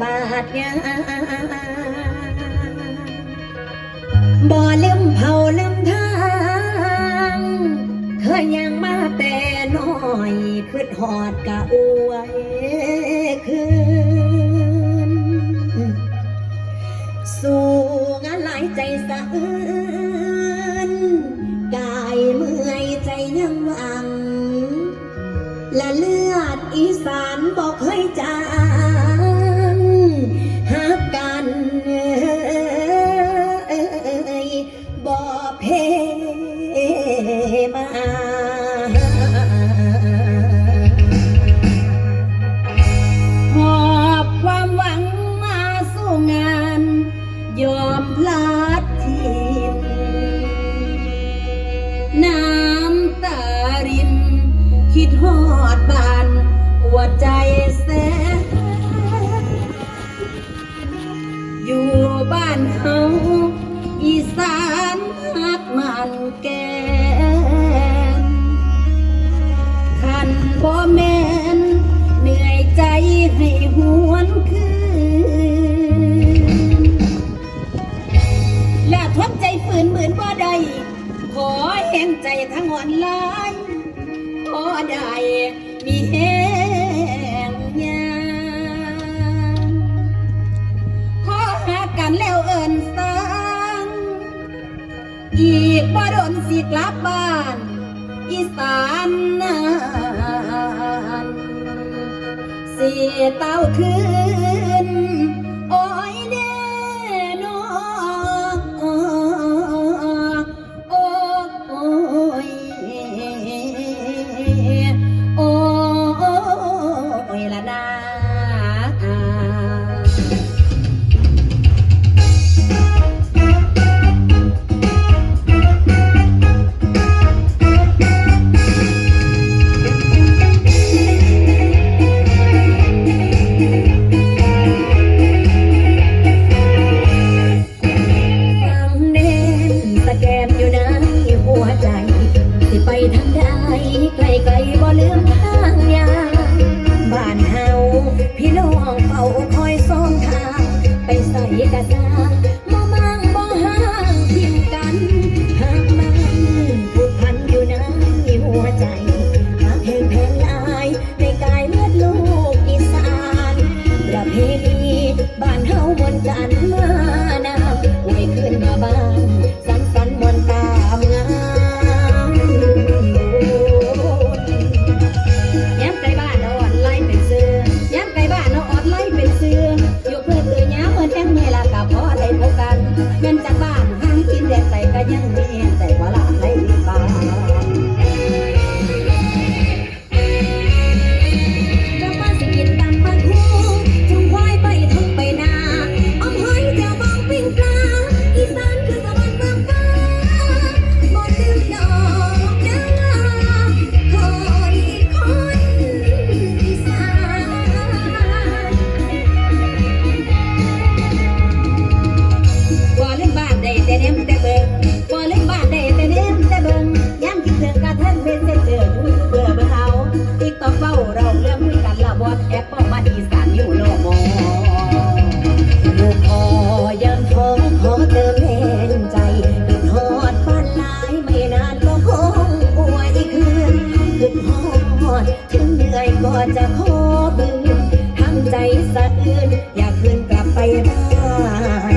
บาดยาบ่เลิมเผาเลิมทาง เคยยังมาแต่น้อยคืดหอดกะอวยคืน สูงอะไรใจสะอื้นกายเมื่อยใจยังวัง และเลือดอีสานบอกเคยจาง บ่เพมาหอบความหวังมาสู้งาน ยอมลาทีน้ำตาริน คิดหอดบานหัวใจแสอยู่บ้านเขาอีสาน อนล้านพอใด้มีแห้งยางขอหากันแล้วเอินสังอีกบ่โดนสิกลับบ้าน อีสานนานเสีเต้าคืนโอ้ย แต่สา เงินจากบ้าน อยากคืนกลับไปได้